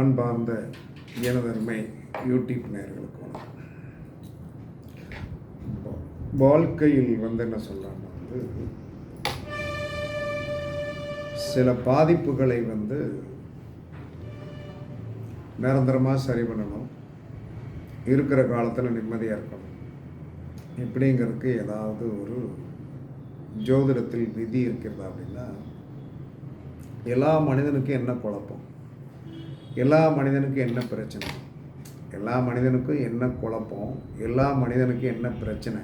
அன்பார்ந்த எனதருமை யூடியூப் நேர்களுக்கு வணக்கம். வாழ்க்கையில் வந்து என்ன சொல்கிறாங்க வந்து சில பாதிப்புகளை வந்து நிரந்தரமாக சரி பண்ணணும். இருக்கிற காலத்தில் நிம்மதியாக இருக்கணும். இப்படிங்கிறதுக்கு ஏதாவது ஒரு ஜோதிடத்தில் விதி இருக்கிறதா அப்படின்னா எல்லா மனிதனுக்கும் என்ன குழப்பம்? எல்லா மனிதனுக்கும் என்ன பிரச்சனை? எல்லா மனிதனுக்கும் என்ன குழப்பம்? எல்லா மனிதனுக்கும் என்ன பிரச்சனை?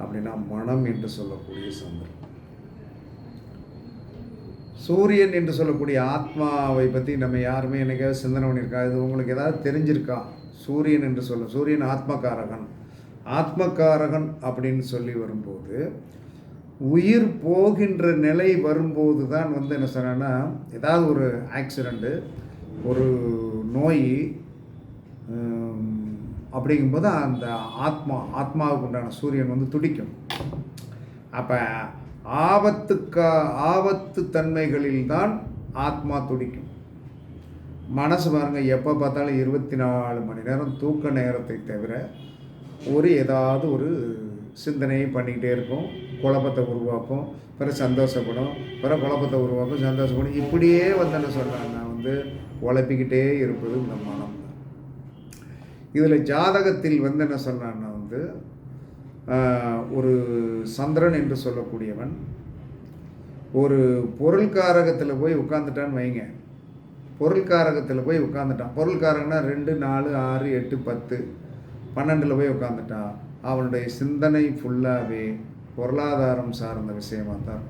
அப்படின்னா மனம் என்று சொல்லக்கூடிய சந்திரன். சூரியன் என்று சொல்லக்கூடிய ஆத்மாவை பற்றி நம்ம யாருமே என்னைக்காவது சிந்தனை பண்ணியிருக்கா? இது உங்களுக்கு ஏதாவது தெரிஞ்சிருக்கா? சூரியன் என்று சொல்ல சூரியன் ஆத்மகாரகன். ஆத்மகாரகன் அப்படின்னு சொல்லி வரும்போது உயிர் போகின்ற நிலை வரும்போது தான் வந்து என்ன சொன்னேன்னா ஏதாவது ஒரு ஆக்சிடெண்ட்டு ஒரு நோய் அப்படிங்கும்போது அந்த ஆத்மா ஆத்மாவுக்கு உண்டான சூரியன் வந்து துடிக்கும். அப்போ ஆபத்துக்கா ஆபத்து தன்மைகளில் தான் ஆத்மா துடிக்கும். மனசு பாருங்கள் எப்போ பார்த்தாலும் இருபத்தி நாலு மணி நேரம் தூக்க நேரத்தை தவிர ஒரு ஏதாவது ஒரு சிந்தனையும் பண்ணிக்கிட்டே இருக்கும். குழப்பத்தை உருவாக்கும். பிறகு சந்தோஷப்படும். பிற குழப்பத்தை உருவாக்கும். சந்தோஷப்படும். இப்படியே வந்து என்ன சொல்கிறாங்க நான் வந்து உழப்பிக்கிட்டே இருப்பது இந்த மனம். தான் இதில் ஜாதகத்தில் வந்து என்ன சொல்கிறான்னா வந்து ஒரு சந்திரன் என்று சொல்லக்கூடியவன் ஒரு பொருள்காரகத்தில் போய் உட்காந்துட்டான்னு வைங்க. பொருள்காரகத்தில் போய் உட்காந்துட்டான் பொருள்காரகனா ரெண்டு நாலு ஆறு எட்டு பத்து. பன்னெண்டில் போய் உட்காந்துட்டான் அவனுடைய சிந்தனை ஃபுல்லாகவே பொருளாதாரம் சார்ந்த விஷயமாக தான்.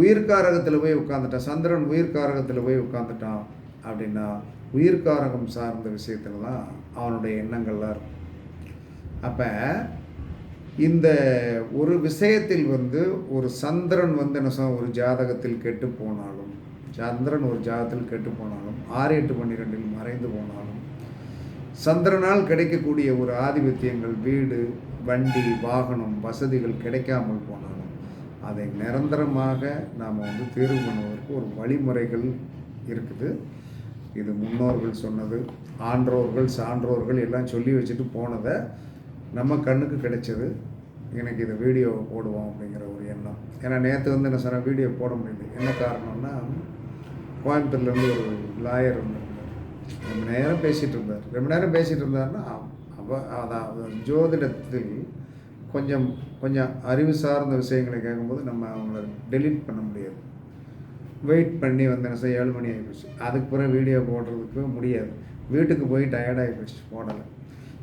உயிர்காரகத்தில் போய் உட்காந்துட்டான் சந்திரன் உயிர்காரகத்தில் போய் உட்காந்துட்டான் அப்படின்னா உயிர்காரகம் சார்ந்த விஷயத்தில் தான் அவனுடைய எண்ணங்கள்லாம் இருக்கும். அப்போ இந்த ஒரு விஷயத்தில் வந்து ஒரு சந்திரன் வந்து என்ன சொல்ல ஒரு ஜாதகத்தில் கெட்டு போனாலும் சந்திரன் ஒரு ஜாதகத்தில் கெட்டு போனாலும் ஆறு எட்டு பன்னிரெண்டில் மறைந்து போனாலும் சந்திரனால் கிடைக்கக்கூடிய ஒரு ஆதிபத்தியங்கள் வீடு வண்டி வாகனம் வசதிகள் கிடைக்காமல் போனாலும் அதை நிரந்தரமாக நாம் வந்து தேர்வு பண்ணுவதற்கு ஒரு வழிமுறைகள் இருக்குது. இது முன்னோர்கள் சொன்னது ஆன்றோர்கள் சான்றோர்கள் எல்லாம் சொல்லி வச்சுட்டு போனதை நம்ம கண்ணுக்கு கிடைச்சது. எனக்கு இதை வீடியோ போடுவோம் அப்படிங்கிற ஒரு எண்ணம். ஏன்னா நேற்று வந்து என்ன சொன்ன வீடியோ போட முடியல. என்ன காரணம்னா கோயம்புத்தூர்லேருந்து ஒரு லாயர் வந்து ரொம்ப நேரம் பேசிகிட்டு இருந்தார் ரொம்ப நேரம் பேசிகிட்டு இருந்தாருன்னா அவ அதான் ஜோதிடத்தில் கொஞ்சம் கொஞ்சம் அறிவு சார்ந்த விஷயங்களை கேட்கும்போது நம்ம அவங்கள டெலீட் பண்ண முடியாது. வெயிட் பண்ணி வந்து என்ன செய்ய ஏழு மணி ஆகிப்போச்சு அதுக்கு பிறகு வீடியோ போடுறதுக்கு முடியாது. வீட்டுக்கு போய் டயர்டாகி போச்சு போடலை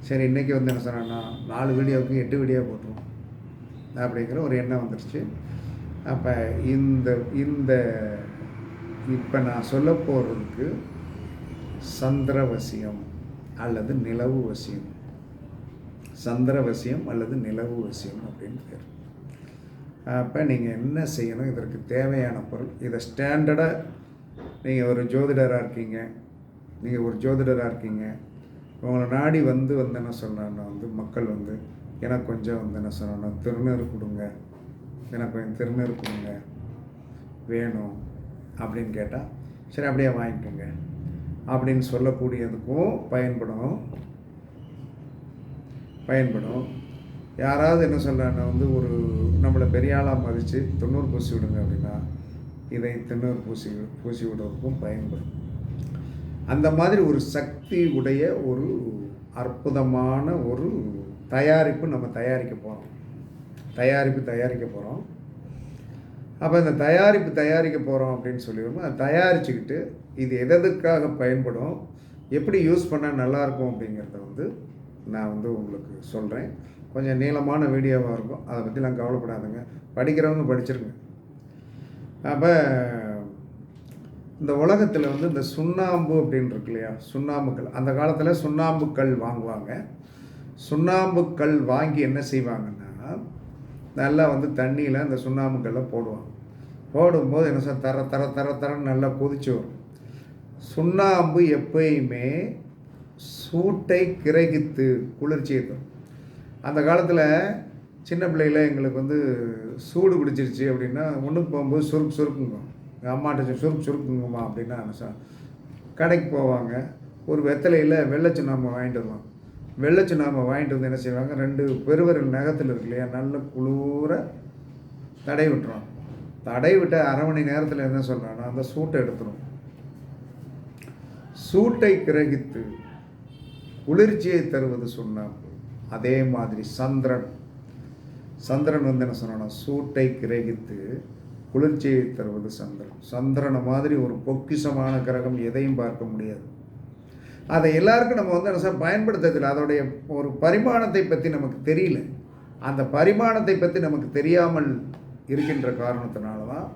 சரி இன்றைக்கி வந்து என்ன சொன்னேன்னா நாலு வீடியோவுக்கு எட்டு வீடியோ போட்டுருவோம். அப்படிங்கிற ஒரு எண்ணம் வந்துருச்சு. அப்போ இந்த இந்த இப்போ நான் சொல்ல போகிறதுக்கு சந்திரவசியம் அல்லது நிலவு வசியம் சந்திரவசியம் அல்லது நிலவு வசியம் அப்படின்னு பேர். அப்போ நீங்கள் என்ன செய்யணும்? இதற்கு தேவையான பொருள். இதை ஸ்டாண்டர்டாக நீங்கள் ஒரு ஜோதிடராக இருக்கீங்க. நீங்கள் ஒரு ஜோதிடராக இருக்கீங்க. உங்களை நாடி வந்து வந்து என்ன சொல்கிறேன்னா வந்து மக்கள் வந்து எனக்கு கொஞ்சம் வந்து என்ன சொல்லணும்? திருநீர் கொடுங்க. எனக்கு கொஞ்சம் திருநீர் கொடுங்க. வேணும். அப்படின்னு கேட்டால் சரி அப்படியே வாங்கிக்கோங்க. அப்படின்னு சொல்லக்கூடியதுக்கும் பயன்படும். பயன்படும். யாராவது என்ன சொல்கிறாங்கன்னா வந்து ஒரு நம்மளை பெரிய ஆளாக மதித்து தொண்ணூறு பூசி விடுங்க அப்படின்னா இதை தொண்ணூறு பூசி பூசி விடுறதுக்கும் பயன்படும். அந்த மாதிரி ஒரு சக்தி உடைய ஒரு அற்புதமான ஒரு தயாரிப்பு நம்ம தயாரிக்க போகிறோம் தயாரிப்பு தயாரிக்க போகிறோம் அப்போ இந்த தயாரிப்பு தயாரிக்க போகிறோம் அப்படின்னு சொல்லிடுவோம் அதை தயாரிச்சுக்கிட்டு இது எதற்காக பயன்படும்? எப்படி யூஸ் பண்ணால் நல்லாயிருக்கும் அப்படிங்கிறத வந்து நான் வந்து உங்களுக்கு சொல்கிறேன் கொஞ்சம் நீளமான வீடியோவாக இருக்கும். அதை பற்றிலாம் கவலைப்படாதுங்க. படிக்கிறவங்க படிச்சிருங்க. அப்போ இந்த உலகத்தில் வந்து இந்த சுண்ணாம்பு அப்படின்னு இருக்கு இல்லையா? சுண்ணாம்புக்கல் அந்த காலத்தில் சுண்ணாம்புக்கல் வாங்குவாங்க. சுண்ணாம்புக்கல் வாங்கி என்ன செய்வாங்கன்னா நல்லா வந்து தண்ணியில் அந்த சுண்ணாம்புக்கல்லை போடுவாங்க. போடும்போது என்ன சார் தர தர தர தரன்னு நல்லா கொதிச்சு வரும். சுண்ணாம்பு எப்பயுமே சூட்டை கிரகித்து குளிர்ச்சியை தரும். அந்த காலத்தில் சின்ன பிள்ளையில் எங்களுக்கு வந்து சூடு பிடிச்சிருச்சு அப்படின்னா ஒன்றுக்கு போகும்போது சுருக்கு சுருக்குங்க. எங்கள் அம்மாட்ட சுருக்கு சுருக்குங்கம்மா அப்படின்னா என்ன கடைக்கு போவாங்க. ஒரு வெத்தலையில் வெள்ளை சுண்ணாம்பு வாங்கிட்டு வருவாங்க. வெள்ளை சுண்ணாம்பை வாங்கிட்டு வந்து என்ன செய்வாங்க? ரெண்டு பெருவர்கள் நகத்தில் இருக்கு இல்லையா நல்ல குளூர தடை விட்டுருவாங்க. தடை விட்ட அரை மணி நேரத்தில் என்ன சொல்கிறாங்கன்னா அந்த சூட்டை எடுத்துரும். சூட்டை கிரகித்து குளிர்ச்சியை தருவது சுண்ணாம்பு அதே மாதிரி சந்திரன். சந்திரன் வந்து என்ன சொன்னா சூட்டை கிரகித்து குளிர்ச்சியை தருவது சந்திரன். சந்திரனை மாதிரி ஒரு பொக்கிஷமான கிரகம் எதையும் பார்க்க முடியாது. அதை எல்லாருக்கும் நம்ம வந்து என்ன பயன்படுத்ததில்லை பயன்படுத்துறதில்லை. அதோடைய ஒரு பரிமாணத்தை பற்றி நமக்கு தெரியல. அந்த பரிமாணத்தை பற்றி நமக்கு தெரியாமல் இருக்கின்ற காரணத்தினால தான்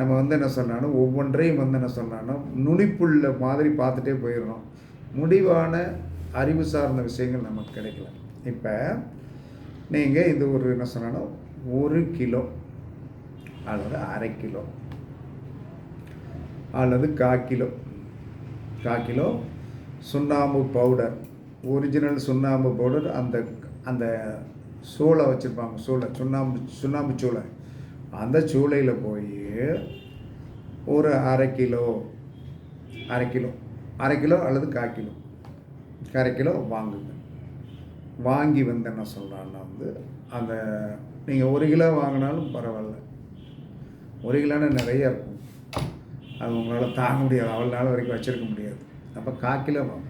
நம்ம வந்து என்ன சொன்னாலும் ஒவ்வொன்றையும் வந்து என்ன சொன்னாலும் நுனிப்புள்ள மாதிரி பார்த்துட்டே போயிடுறோம் முடிவான அறிவு சார்ந்த விஷயங்கள் நமக்கு கிடைக்கல. இப்போ நீங்கள் இது ஒரு என்ன சொன்னாலும் ஒரு கிலோ அல்லது அரை கிலோ அல்லது கா கிலோ. கா கிலோ சுண்ணாம்பு பவுடர். ஒரிஜினல் சுண்ணாம்பு பவுடர். அந்த அந்த சூளை வச்சுருப்பாங்க சூளை சுண்ணாம்பு சுண்ணாம்பு சூளை. அந்த சூளையில் போய் ஒரு அரை கிலோ அரை கிலோ அரை கிலோ அல்லது கா கிலோ. அரை கிலோ வாங்குங்க. வாங்கி வந்து என்ன சொல்கிறான்னா வந்து அந்த நீங்கள் ஒரு கிலோ வாங்கினாலும் பரவாயில்ல. ஒரு கிலோன்னு நிறைய இருக்கும். அது உங்களால் தாங்க முடியாது. அவ்வளோ நாள் வரைக்கும் வச்சுருக்க முடியாது. அப்போ கா கிலோ வாங்க.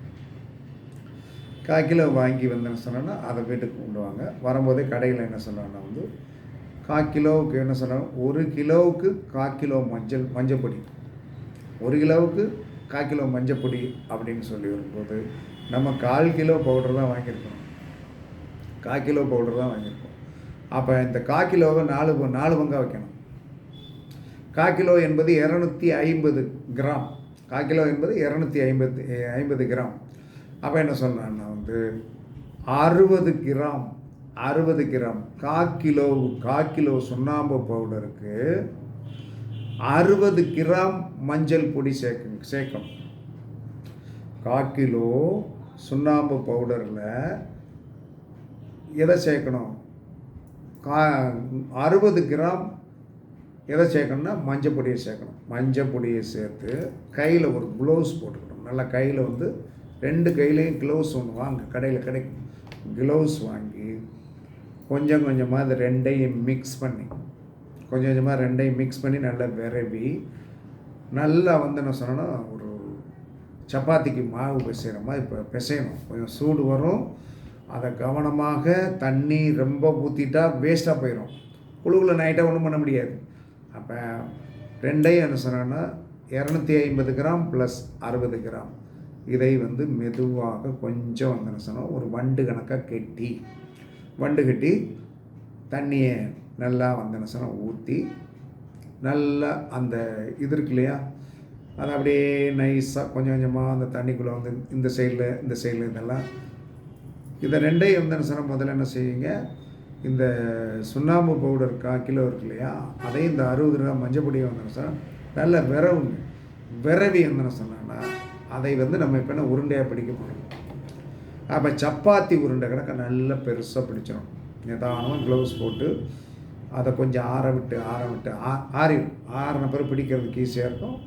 கா கிலோ வாங்கி வந்தேன்னு சொன்னோன்னா அதை வீட்டுக்கு கொண்டு வாங்க. வரும்போதே கடையில் என்ன சொன்னாங்கன்னா வந்து கா கிலோவுக்கு என்ன சொன்னாங்க? ஒரு கிலோவுக்கு கா கிலோ மஞ்சள் மஞ்சப்பொடி ஒரு கிலோவுக்கு கா கிலோ மஞ்சப்பொடி அப்படின்னு சொல்லி வரும்போது நம்ம கால் கிலோ பவுடர் தான் வாங்கியிருக்கோம். கா கிலோ பவுடர் தான் வாங்கியிருக்கோம். அப்போ இந்த கா கிலோவை நாலு ப- நாலு பங்காக வைக்கணும். கா கிலோ என்பது இரநூத்தி ஐம்பது கிராம். கா கிலோ என்பது இரநூத்தி ஐம்பது ஐம்பது கிராம். அப்போ என்ன சொன்னான்னா வந்து அறுபது கிராம் அறுபது கிராம். கா கிலோ கா கிலோ சுண்ணாம்பு பவுடருக்கு அறுபது கிராம் மஞ்சள் பொடி சேர்க்க சேர்க்கணும் கா கிலோ சுண்ணாம்பு பவுடரில் எதை சேர்க்கணும்? கா அறுபது கிராம் எதை சேர்க்கணும்னா மஞ்சள் பொடியை சேர்க்கணும். மஞ்சள் பொடியை சேர்த்து கையில் ஒரு க்ளவுஸ் போட்டுக்கணும். நல்லா கையில் வந்து ரெண்டு கையிலையும் க்ளவுஸ் ஒன்று வாங்க. கடையில் கிடைக்கும். க்ளவுஸ் வாங்கி கொஞ்சம் கொஞ்சமாக அது ரெண்டையும் மிக்ஸ் பண்ணி கொஞ்சம் கொஞ்சமாக ரெண்டையும் மிக்ஸ் பண்ணி நல்லா விரவி நல்லா வந்து என்ன சொன்னோன்னா ஒரு சப்பாத்திக்கு மாவு பிசைகிற மாதிரி இப்போ பிசையணும். கொஞ்சம் சூடு வரும். அதை கவனமாக தண்ணி ரொம்ப ஊற்றிட்டா வேஸ்ட்டாக போயிடும் குழுவில் நைட்டாக ஒன்றும் பண்ண முடியாது. அப்போ ரெண்டையும் என்ன சொன்னோன்னா இரநூத்தி ஐம்பது கிராம் ப்ளஸ் அறுபது கிராம். இதை வந்து மெதுவாக கொஞ்சம் வந்து என்ன சொன்னோம் ஒரு வண்டு கணக்காக கெட்டி. வண்டு கட்டி தண்ணியை நல்லா வந்து சொன்னால் ஊற்றி நல்லா அந்த இது இருக்கு இல்லையா? அதை அப்படியே நைஸாக கொஞ்சம் கொஞ்சமாக அந்த தண்ணிக்குள்ளே வந்து இந்த சைடில் இந்த சைடில் இதெல்லாம் இதை ரெண்டையும் வந்து சொன்னால் முதல்ல என்ன செய்யுங்க இந்த சுண்ணாம்பு பவுடர் கா கிலோ இருக்கு இல்லையா? அதையும் இந்த அறுபது ரூபா மஞ்சள் பொடியை வந்து என்ன நல்ல விரவுங்க. விரவி வந்து என்ன அதை வந்து நம்ம இப்போ என்ன உருண்டையாக பிடிக்க முடியும் அப்போ சப்பாத்தி உருண்டை கிடக்க நல்லா பெருசாக பிடிச்சிடும் நிதானமாக க்ளவுஸ் போட்டு அதை கொஞ்சம் ஆற விட்டு ஆற விட்டு ஆ ஆறிடும் ஆறின பிறகு பிடிக்கிறதுக்கு ஈஸியாக இருக்கும்.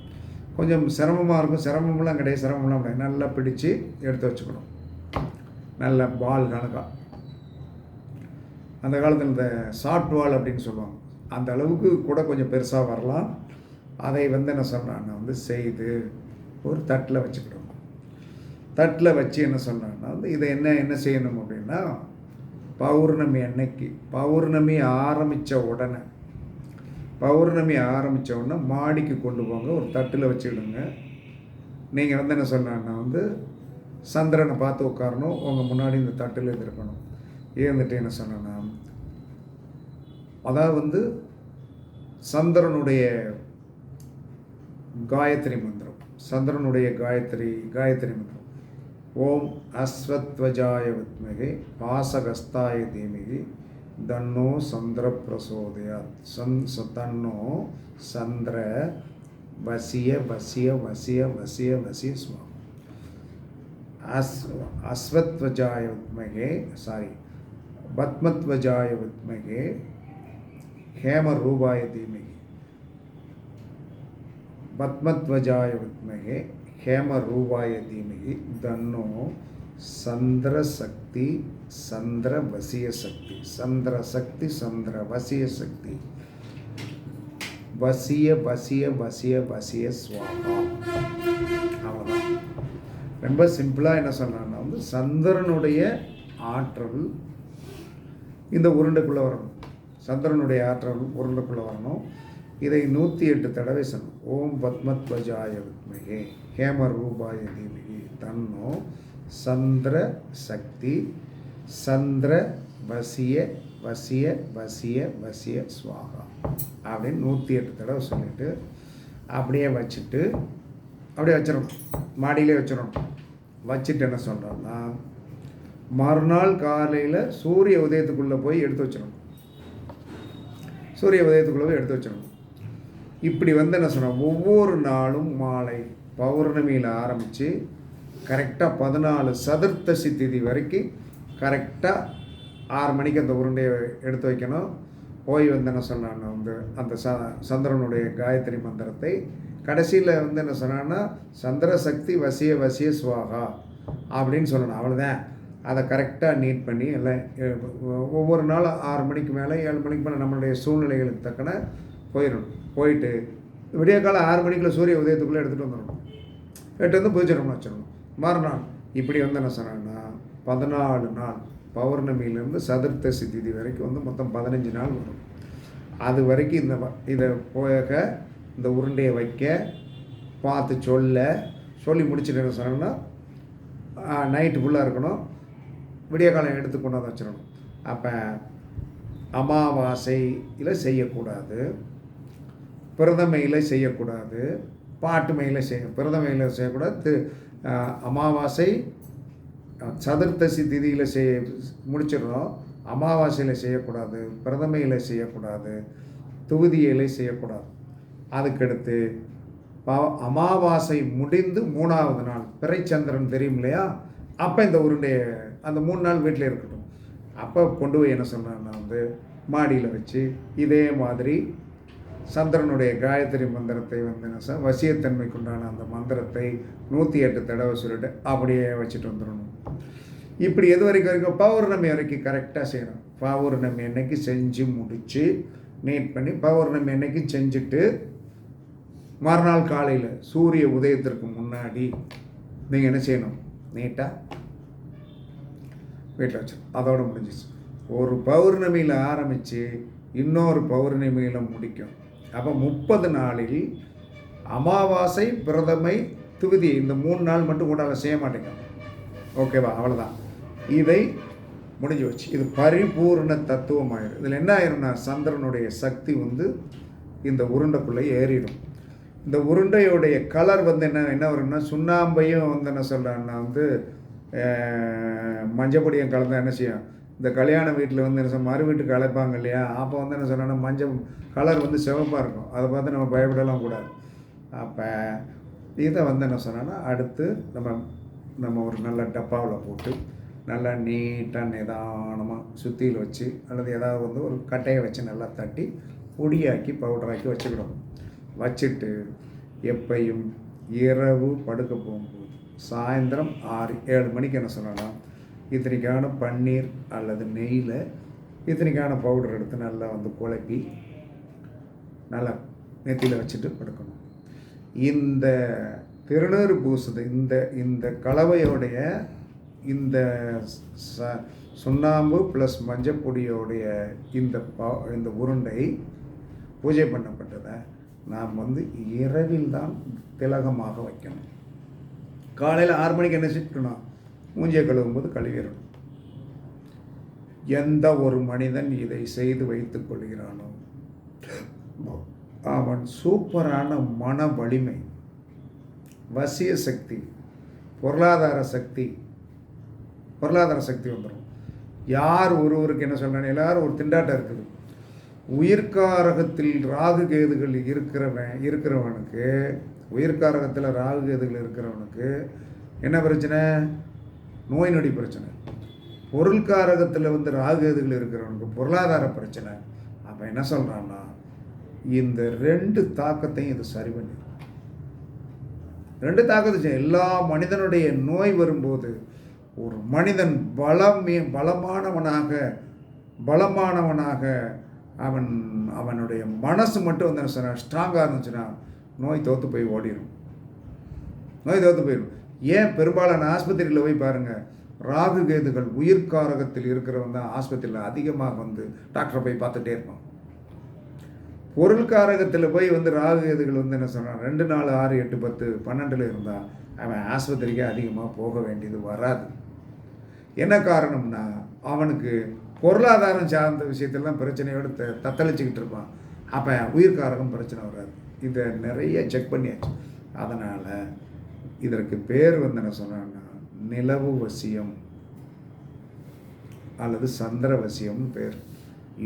கொஞ்சம் சிரமமாக இருக்கும். சிரமம்லாம் கிடையாது. சிரமம்லாம் கிடையாது. நல்லா பிடிச்சி எடுத்து வச்சுக்கணும். நல்ல பால் கணக்காக அந்த காலத்தில் இந்த சாஃப்ட் வால் அப்படின்னு சொல்லுவாங்க. அந்த அளவுக்கு கூட கொஞ்சம் பெருசாக வரலாம். அதை வந்து என்ன சொல்கிறாங்க வந்து செய்து ஒரு தட்டில் வச்சுக்கணும். தட்டில் வச்சு என்ன சொன்னாங்கன்னா வந்து இதை என்ன என்ன செய்யணும் அப்படின்னா பௌர்ணமி அன்னைக்கு பௌர்ணமி ஆரம்பித்த உடனே பௌர்ணமி ஆரம்பித்த உடனே மாடிக்கு கொண்டு போங்க ஒரு தட்டில் வச்சுக்கிடுங்க. நீங்கள் வந்து என்ன சொன்னாங்கன்னா வந்து சந்திரனை பார்த்து உட்காரணும் உங்கள் முன்னாடி இந்த தட்டில் இது இருக்கணும் இருந்துட்டு என்ன சொன்னேன்னா அதாவது வந்து சந்திரனுடைய காயத்ரி மந்திரம் சந்திரனுடைய காயத்ரி காயத்ரி மந்திரம். ஓம் அஸ்வத்வஜாய வித்மகே பாசகஸ்தாய தீமிகி தன்னோ சந்திர பிரசோதயாத் சந் ச- தன்னோ சந்திர வசிய வசிய வசிய வசிய வசிய சுவாமி அஸ் அஸ்வத்வஜாய வித்மகே சாரி பத்மத்வஜாய வித்மகே ஹேம ரூபாய தீமகி பத்மத்வஜாய வித்மகே ஹேம ரூபாய தீமகி தன்னோ சந்திர சக்தி சந்திர வசிய சக்தி சந்திர சக்தி சந்திர வசிய சக்தி வசிய வசிய வசிய வசிய ஸ்வாகா அவ்வளோதான் ரொம்ப சிம்பிளாக என்ன சொல்கிறாங்கன்னா வந்து சந்திரனுடைய ஆற்றல் இந்த உருண்டைக்குள்ளே வரணும். சந்திரனுடைய ஆற்றல் உருண்டைக்குள்ளே வரணும். இதை நூற்றி எட்டு தடவை சொல்லணும் ஓம் பத்மத்வஜாய வித்மகே ஹேம ரூபாய தீமகி தன்னோ சந்திர சக்தி சந்திர வசிய வசிய வசிய வசிய சுவாகா. அப்படின்னு நூற்றி எட்டு தடவை சொல்லிட்டு அப்படியே வச்சுட்டு அப்படியே வச்சிடணும். மாடியிலே வச்சிடணும். வச்சுட்டு என்ன சொல்கிறோம்னா மறுநாள் காலையில் சூரிய உதயத்துக்குள்ளே போய் எடுத்து வச்சிடணும். சூரிய உதயத்துக்குள்ளே போய் எடுத்து வச்சிடணும். இப்படி வந்து என்ன சொல்கிறோம் ஒவ்வொரு நாளும் மாலை பௌர்ணமியில் ஆரம்பித்து கரெக்டாக பதினாலு சதுர்த்தசி திதி வரைக்கும் கரெக்டாக ஆறு மணிக்கு அந்த உருண்டையை எடுத்து வைக்கணும். போய் வந்து என்ன சொன்னான் வந்து அந்த ச சந்திரனுடைய காயத்ரி மந்திரத்தை கடைசியில் வந்து என்ன சொன்னான்னா சந்திர சக்தி வசிய வசிய சுவாகா அப்படின்னு சொல்லணும். அவ்வளோதான் அதை கரெக்டாக நீட் பண்ணி எல்லாம் ஒவ்வொரு நாளும் ஆறு மணிக்கு மேலே ஏழு மணிக்கு மேலே நம்மளுடைய சூழ்நிலைகளுக்கு தக்கன போயிடணும். போயிட்டு விடிய காலம் ஆறு மணிக்குள்ள சூரிய உதயத்துக்குள்ளே எடுத்துகிட்டு வந்துடணும். எட்டு வந்து பூஜை வச்சிடணும். மறுநாள் இப்படி வந்து என்ன சொன்னாங்கன்னா பதினாலு நாள் பௌர்ணமியிலேருந்து சதுர்த்தசி திதி வரைக்கும் வந்து மொத்தம் பதினஞ்சு நாள் வரும். அது வரைக்கும் இந்த வ- இதை போக இந்த உருண்டையை வைக்க பார்த்து சொல்ல சொல்லி முடிச்சுட்டு என்ன சொன்னாங்கன்னா நைட்டு ஃபுல்லாக இருக்கணும். விடிய காலம் எடுத்து கொண்டாந்து வச்சிடணும். அப்போ அமாவாசையில் செய்யக்கூடாது. பிரதமையில் செய்யக்கூடாது பாட்டுமையில் செய்ய பிரதமையில் செய்யக்கூடாது அமாவாசை சதுர்த்தசி திதியில் செய்ய முடிச்சிடுறோம். அமாவாசையில் செய்யக்கூடாது பிரதமையில் செய்யக்கூடாது துவிதியில செய்யக்கூடாது. அதுக்கடுத்து பா- அமாவாசை முடிந்து மூணாவது நாள் பிறைச்சந்திரன் தெரியும் இல்லையா? அப்போ இந்த உருண்டையை அந்த மூணு நாள் வீட்டில் இருக்கட்டும். அப்போ கொண்டு போய் என்ன சொன்னார்னா வந்து மாடியில் வச்சு இதே மாதிரி சந்திரனுடைய காயத்ரி மந்திரத்தை வந்து வசியத்தன்மைக்குண்டான அந்த மந்திரத்தை நூற்றி எட்டு தடவை சொல்லிட்டு அப்படியே வச்சுட்டு வந்துடணும். இப்படி எது வரைக்கும் வரைக்கும்? பௌர்ணமி வரைக்கும் கரெக்டாக செய்யணும். பௌர்ணமி அன்னைக்கு செஞ்சு முடித்து நீட் பண்ணி பௌர்ணமி அன்னைக்கு செஞ்சுட்டு மறுநாள் காலையில் சூரிய உதயத்திற்கு முன்னாடி நீங்கள் என்ன செய்யணும்? நீட்டாக வீட்டில் வச்சு அதோடு முடிஞ்சிச்சு ஒரு பௌர்ணமியில் ஆரம்பித்து இன்னொரு பௌர்ணமியில் முடிக்கும். அப்போ முப்பது நாளில் அமாவாசை பிரதமை துவிதி இந்த மூணு நாள் மட்டும் கூட அவன் செய்ய மாட்டேங்க. ஓகேவா? அவ்வளோதான் இதை முடிஞ்சு வச்சு இது பரிபூர்ண தத்துவம் ஆயிடும் இதில் என்ன ஆயிரும்னா சந்திரனுடைய சக்தி வந்து இந்த உருண்டைக்குள்ளே ஏறிடும். இந்த உருண்டையுடைய கலர் வந்து என்ன என்ன வரும்னா சுண்ணாம்பையும் வந்து என்ன சொல்கிறான்னா வந்து மஞ்சப்பொடியும் கலந்தால் என்ன செய்யும்? இந்த கல்யாண வீட்டில் வந்து என்ன சொல்ல மறு வீட்டுக்கு அழைப்பாங்க இல்லையா? அப்போ வந்து என்ன சொன்னோன்னா மஞ்சள் கலர் வந்து சிவப்பாக இருக்கும். அதை பார்த்து நம்ம பயப்படலாம் கூடாது. அப்போ இதை வந்து என்ன சொன்னோன்னா அடுத்து நம்ம நம்ம ஒரு நல்ல டப்பாவில் போட்டு நல்லா நீட்டாக நிதானமாக சுத்தியில் வச்சு அல்லது ஏதாவது வந்து ஒரு கட்டையை வச்சு நல்லா தட்டி பொடியாக்கி பவுடராக்கி வச்சுக்கிடணும். வச்சுட்டு எப்பையும் இரவு படுக்க போகும்போது சாயந்தரம் ஆறு ஏழு மணிக்கு என்ன சொல்லலாம் இத்தனைக்கான பன்னீர் அல்லது நெய்யில் இத்தனைக்கான பவுடர் எடுத்து நல்லா வந்து குழப்பி நல்லா நெத்தியில் வச்சுட்டு படுக்கணும் இந்த திருநீறு பூசுது இந்த இந்த கலவையோடைய இந்த ச சுண்ணாம்பு ப்ளஸ் மஞ்சப்பொடியோடைய இந்த பா இந்த உருண்டை பூஜை பண்ணப்பட்டதை நாம் வந்து இரவில் தான் திலகமாக வைக்கணும். காலையில் ஆறு மணிக்கு என்ன செய்யணும்? மூஞ்சியை கழுவும் போது கழுவிடணும் எந்த ஒரு மனிதன் இதை செய்து வைத்துக் கொள்கிறானோ? அவன் சூப்பரான மன வலிமை வசிய சக்தி பொருளாதார சக்தி பொருளாதார சக்தி வந்துடும் யார் ஒருவருக்கு என்ன சொல்றாங்க எல்லாரும் ஒரு திண்டாட்டம் இருக்குது. உயிர்காரகத்தில் ராகு கேதுகள் இருக்கிறவன் இருக்கிறவனுக்கு உயிர்காரகத்தில் ராகு கேதுகள் இருக்கிறவனுக்கு என்ன பிரச்சனை? நோய் நொடி பிரச்சனை. பொருள்காரகத்தில் வந்து ராகுகேதுகள் இருக்கிறவனுக்கு பொருளாதார பிரச்சனை. அப்போ என்ன சொல்கிறான்னா இந்த ரெண்டு தாக்கத்தையும் இது சரி பண்ணி. ரெண்டு தாக்கத்தை எல்லா மனிதனுடைய நோய் வரும்போது ஒரு மனிதன் பலமே பலமானவனாக பலமானவனாக அவன் அவனுடைய மனசு மட்டும் வந்து என்ன சொன்ன ஸ்ட்ராங்காக இருந்துச்சுன்னா நோய் தோற்று போய் ஓடிடும் நோய் தோற்று போயிடும் ஏன் பெரும்பாலான ஆஸ்பத்திரியில் போய் பாருங்கள் ராகு கேதுகள் உயிர்காரகத்தில் இருக்கிறவன் தான் ஆஸ்பத்திரியில் அதிகமாக வந்து டாக்டரை போய் பார்த்துட்டே இருப்பான் பொருள்காரகத்தில் போய் வந்து ராகு கேதுகள் வந்து என்ன சொல்கிறான் ரெண்டு நாலு ஆறு எட்டு பத்து பன்னெண்டில் இருந்தால் அவன் ஆஸ்பத்திரிக்கே அதிகமாக போக வேண்டியது வராது. என்ன காரணம்னா அவனுக்கு பொருளாதாரம் சார்ந்த விஷயத்தெல்லாம் பிரச்சனையோடு த தத்தளிச்சுக்கிட்டு இருப்பான். அப்போ உயிர்காரகம் பிரச்சனை வராது. இதை நிறைய செக் பண்ணியாச்சு. அதனால் இதற்கு பேர் வந்து என்ன சொன்னான்னா நிலவு வசியம் அல்லது சந்திர வசியம்னு பேர்.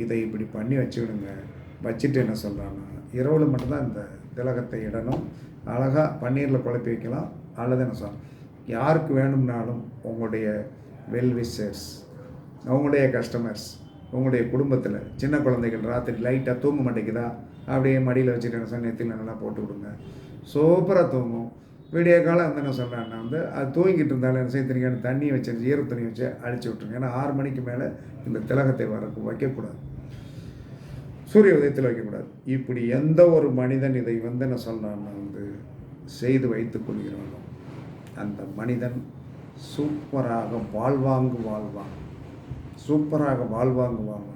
இதை இப்படி பண்ணி வச்சுக்கிடுங்க. வச்சுட்டு என்ன சொல்கிறான்னா இரவில் மட்டும்தான் இந்த திலகத்தை இடணும். அழகாக பன்னீரில் குழப்பி வைக்கலாம். அல்லது என்ன சொல்ல யாருக்கு வேணும்னாலும் உங்களுடைய வெல் விஷர்ஸ் உங்களுடைய கஸ்டமர்ஸ் உங்களுடைய குடும்பத்தில் சின்ன குழந்தைகள் ராத்திரி லைட்டாக தூங்க மாட்டேங்குதா? அப்படியே மடியில் வச்சுட்டு என்ன சொன்ன நெத்தியில் நல்லா போட்டு விடுங்க சூப்பராக தூங்கும். விடிய காலம் வந்து என்ன சொல்கிறேன்னா வந்து அது தூங்கிட்டு இருந்தாலும் என்ன செய்ய தெரியும் தண்ணி வச்சு ஈர தண்ணி வச்சு அழிச்சு விட்ருங்க ஏன்னா ஆறு மணிக்கு மேலே இந்த திலகத்தை வர வைக்கக்கூடாது. சூரிய உதயத்தில் வைக்கக்கூடாது. இப்படி எந்த ஒரு மனிதன் இதை வந்து என்ன சொல்கிறான்னா வந்து செய்து வைத்துக் கொள்கிறானோ அந்த மனிதன் சூப்பராக வாழ்வாங்கு வாழ்வான். சூப்பராக வாழ்வாங்கு வாழ்வான்.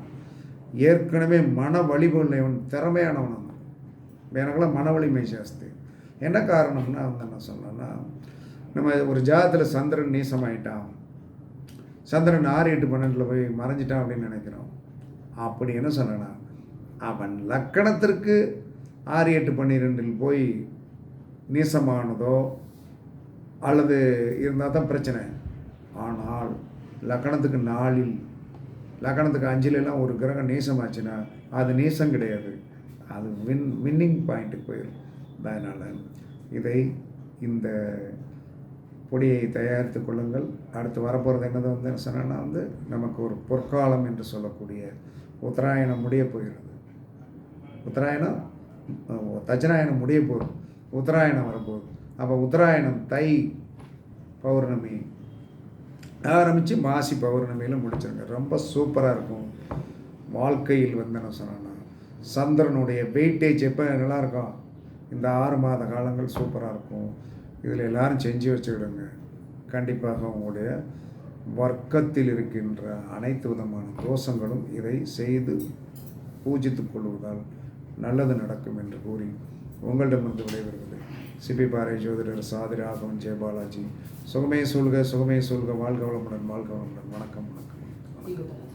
ஏற்கனவே மன வலிமையுள்ளவன் திறமையானவன் அவன். மன வலிமை ஜாஸ்தி. என்ன காரணம்னா வந்து என்ன சொன்னேன்னா நம்ம ஒரு ஜாதத்தில் சந்திரன் நீசமாயிட்டான். சந்திரன் ஆறு எட்டு பன்னெண்டில் போய் மறைஞ்சிட்டான் அப்படின்னு நினைக்கிறோம். அப்படி என்ன சொன்னேன்னா அவன் லக்கணத்திற்கு ஆறு எட்டு பன்னிரெண்டில் போய் நீசமானதோ அல்லது இருந்தால் தான் பிரச்சனை. ஆனால் லக்கணத்துக்கு நாளில் லக்கணத்துக்கு அஞ்சிலெல்லாம் ஒரு கிரகம் நீசமாச்சுன்னா அது நீசம் கிடையாது. அது வின் வின்னிங் பாயிண்ட்டுக்கு போயிடும் அதனால் இதை இந்த பொடியை தயாரித்து கொள்ளுங்கள். அடுத்து வரப்போகிறது என்னது வந்து என்ன சொன்னேன்னா வந்து நமக்கு ஒரு பொற்காலம் என்று சொல்லக்கூடிய உத்தராயணம் முடிய போகிறது. உத்தராயணம்? தஜராயணம் முடிய போகுது. உத்தராயணம் வரப்போகுது. அப்போ உத்தராயணம் தை பௌர்ணமி ஆரம்பித்து மாசி பௌர்ணமியில் முடிச்சிருங்க. ரொம்ப சூப்பராக இருக்கும். வாழ்க்கையில் வந்து என்ன சொன்னேன்னா சந்திரனுடைய வெயிட்டேஜ் எப்போ நல்லாயிருக்கும் இந்த ஆறு மாத காலங்கள் சூப்பராக இருக்கும். இதில் எல்லாரும் செஞ்சு வச்சுக்கிடுங்க. கண்டிப்பாக உங்களுடைய வர்க்கத்தில் இருக்கின்ற அனைத்து விதமான தோஷங்களும் இதை செய்து பூஜித்துக் கொள்வதால் நல்லது நடக்கும் என்று கூறி உங்களிடமிருந்து விடைபெறுவது சிபி பாறை ஜோதிடர் சாதி ராகவன் ஜெயபாலாஜி சுகமே சொல்க சுகமே சொல்க வாழ்க வளமுடன் வாழ்க வளமுடன். வணக்கம் வணக்கம். வணக்கம்.